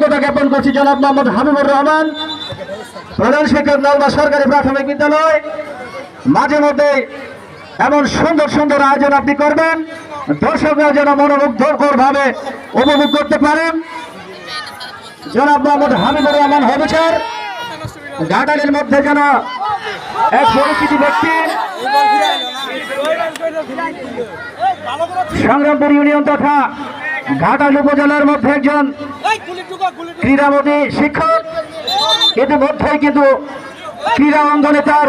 কৃতজ্ঞতা জ্ঞাপন করছি জনাব মোহাম্মদ হাবিবুর রহমান। প্রধান শিক্ষক নলবা সরকারি প্রাথমিক বিদ্যালয়। মাঝে মধ্যে এমন সুন্দর সুন্দর আয়োজন আপনি করবেন। দর্শকরা যেন মনোমুগ্ধকর ভাবে উপভোগ করতে পারেন। জনাব মোহাম্মদ হাবিবুর রহমান হবিচার ঘাটালের মধ্যে যেন এক পরিচিতি ব্যক্তি সংগ্রামপুর ইউনিয়ন তথা ঘাটাল উপজেলার মধ্যে একজন ক্রীড়ামোদী শিক্ষক ইতিমধ্যেই কিন্তু ক্রীড়া অঙ্গনে তার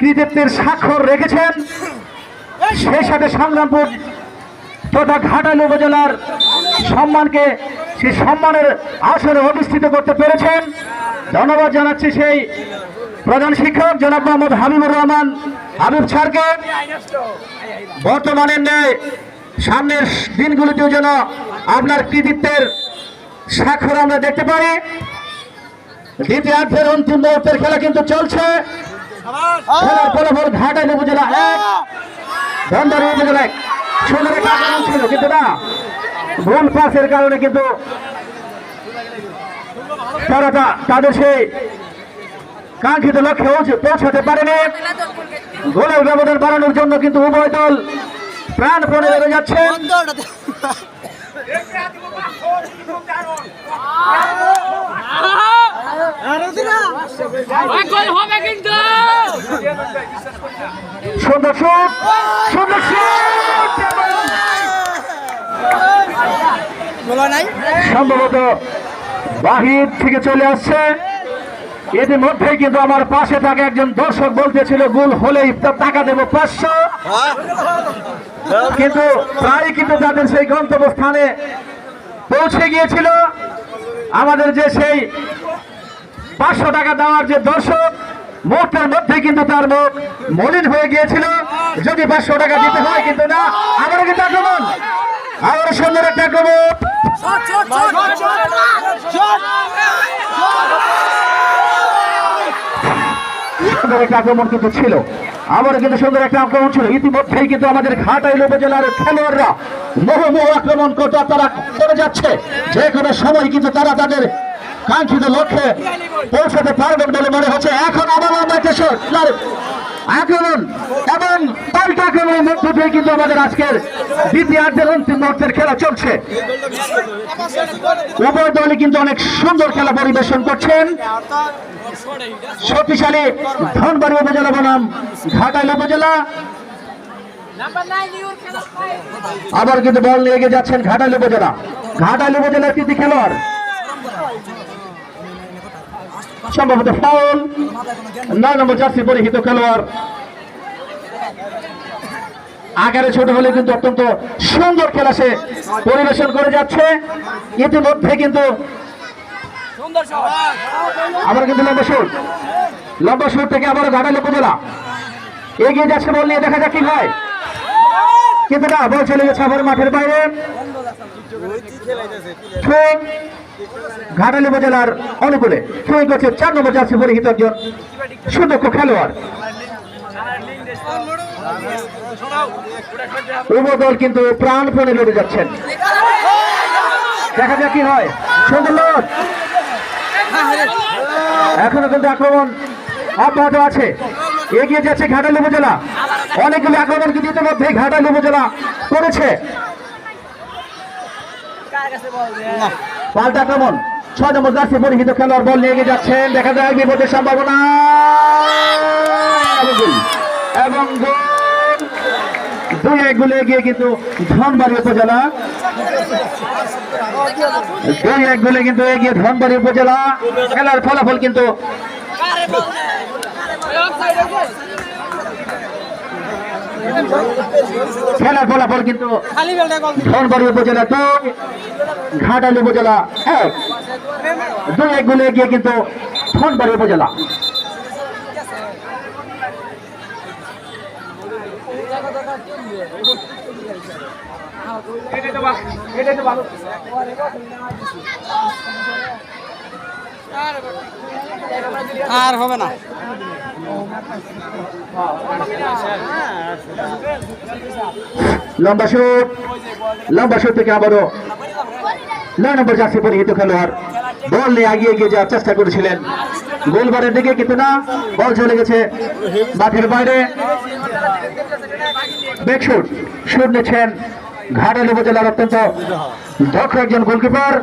কৃতিত্বের স্বাক্ষর রেখেছেন। সেই সাথে সংগ্রামপুর তথা ঘাটাল উপজেলার সম্মানকে সেই সম্মানের আসরে অধিষ্ঠিত করতে পেরেছেন। ধন্যবাদ জানাচ্ছি সেই প্রধান শিক্ষক জনাব মোহাম্মদ হাবিবুর রহমান। হাবিব স্যারকে। বর্তমানের ন্যায় সামনের দিনগুলিতেও যেন আপনার কৃতিত্বের স্বাক্ষর আমরা দেখতে পারি। দ্বিতীয়ার্ধের অন্তিম মুহূর্তের খেলা কিন্তু চলছে। কাঙ্ক্ষিত লক্ষ্যে পৌঁছে- পৌঁছাতে পারেনি। গোলের ব্যবধান বাড়ানোর জন্য কিন্তু উভয় দল প্রাণপণে লেগে যাচ্ছে। হবে কিন্তু সুন্দর শুট সুন্দর সম্ভবত বাহির থেকে চলে আসছে। এদের ইতিমধ্যেই কিন্তু আমার পাশে থাকা একজন দর্শক বলতেছিল গুল হলেই তার টাকা দেবো পাঁচশো। কিন্তু প্রায় কিন্তু তাদের সেই গন্তব্যস্থানে পৌঁছে গিয়েছিল আমাদের যে সেই পাঁচশো টাকা দেওয়ার যে দর্শক মুহূর্তের মধ্যে কিন্তু তার মুখ মলিন হয়ে গিয়েছিল যদি পাঁচশো টাকা দিতে হয় কিন্তু না আবারও কিন্তু আক্রমণ আবারও সুন্দর একটা আক্রমণ সুন্দর একটা আক্রমণ কিন্তু ছিল। আবার কিন্তু সুন্দর একটা আক্রমণ ছিল। ইতিমধ্যেই কিন্তু আমাদের ঘাটাইল উপজেলার খেলোয়াড়রা বহু আক্রমণ করতে তারা করে যাচ্ছে। যে কোনো সময় কিন্তু তারা তাদের কাঙ্ক্ষিত লক্ষ্যে পৌঁছাতে পারবেন বলে মনে হচ্ছে। এখন আবার আমরা আক্রমণ এবং পাল্টা আক্রমণের মধ্য দিয়ে কিন্তু আমাদের আজকের দ্বিতীয়ার্ধের অন্তিম মুহূর্তের খেলা চলছে। উভয় দলই কিন্তু অনেক সুন্দর খেলা পরিবেশন করছেন। শক্তিশালী ধনবাড়ি উপজেলা বনাম ঘাটাইল উপজেলা। আবার কিন্তু বল নিয়ে এগিয়ে যাচ্ছেন ঘাটাইল উপজেলা। ঘাটাইল উপজেলার কৃতি খেলোয়াড়। সম্ভবত ফাউল নয় নম্বর জার্সি পরিহিত খেলোয়াড়। আকারে ছোট হলে কিন্তু অত্যন্ত সুন্দর খেলা সে পরিবেশন করে যাচ্ছে। ইতিমধ্যে কিন্তু আবার কিন্তু লম্বা শুট লম্বা শুট থেকে আবার ঘাটাল উপজেলা। এগিয়ে যাচ্ছে বল নিয়ে দেখা যাক কি হয়। কিন্তু না বল চলে গেছে আবার মাঠের বাইরে। ঘাটাল উপজেলার অনুকূলে করছে চার নম্বর জার্সি পরিহিত একজন সুদক্ষ খেলোয়াড়। উভয় দল কিন্তু প্রাণপণে লড়ে যাচ্ছেন। দেখা যাক কি হয়। সুন্দর এখনও কিন্তু আক্রমণ অব্যাহত আছে। এগিয়ে যাচ্ছে ঘাটাল উপজেলা। অনেকগুলি আক্রমণ কিন্তু ইতিমধ্যে ঘাটাল উপজেলা করেছে। পাল্টা আক্রমণ। ছয় নম্বর জার্সি পরিহিত খেলোয়াড় বল নিয়ে যাচ্ছেন দেখা যায় বিপদের সম্ভাবনা। এবং। দুই এক গোলে এগিয়ে কিন্তু ধনবাড়ি উপজেলা। দুই এক গোলে কিন্তু এগিয়ে ধনবাড়ি উপজেলা। খেলার ফলাফল কিন্তু খেলার ফলাফল কিন্তু ধনবাড়ি উপজেলা দুই ঘাটাল উপজেলা এক। দুই এক গোলে এগিয়ে কিন্তু ধনবাড়ি উপজেলা। আর হবে না। লম্বা শুট লম্বা শুট থেকে আবারও নয় নম্বর জার্সি পরিহিত খেলোয়াড়। বল নিয়ে এগিয়ে গিয়ে যাওয়ার চেষ্টা করেছিলেন। গোলবারের দিকে কিন্তু না, বল চলে গেছে মাঠের বাইরে। বেকশুট শুট নিচ্ছেন ঘাটাল উপজেলার অত্যন্ত দক্ষ একজন গোলকিপার।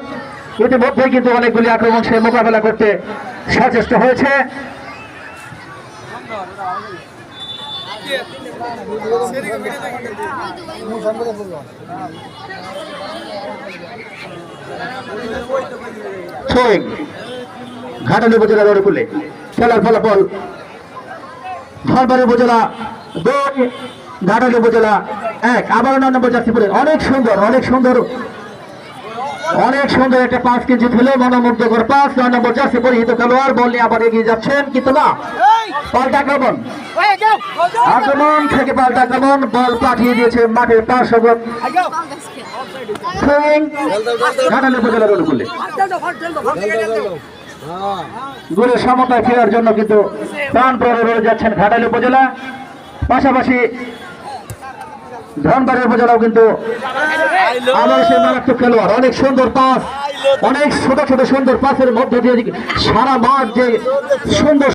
ইতিমধ্যে কিন্তু অনেকগুলি আক্রমণ সে মোকাবেলা করতে সচেষ্ট হয়েছে। ঘাটাল উপজেলার অনুকূলে খেলার ফলাফল ধনবাড়ি উপজেলা দুই, ঘাটাল উপজেলা এক। আবার নম্বর যাত্রী অনেক সুন্দর অনেক সুন্দর অনেক সুন্দর একটা পাঁচ কেজি ছিল মনোমুগ্ধকর পাঁচ নয় নম্বর জার্সি পরিহিত খেলোয়াড় বল নিয়ে আবার এগিয়ে যাচ্ছেন কিন্তু না পাল্টা আক্রমণ। আক্রমণ থেকে পাল্টা আক্রমণ বল পাঠিয়ে দিয়েছে মাঠের পার্শ্ব থ্রোয়িং ঘাটাল উপজেলার অনুকূলে। গোলের সমতায় ফেরার জন্য কিন্তু প্রাণ প্রহরে রয়ে যাচ্ছেন ঘাটাল উপজেলা। পাশাপাশি ধনবাড়ি উপজেলাও কিন্তু খেলোয়াড়। অনেক সুন্দর পাস, অনেক ছোট ছোট সুন্দর পাসের মধ্যে দিয়ে সারা মাঠ যে সুন্দর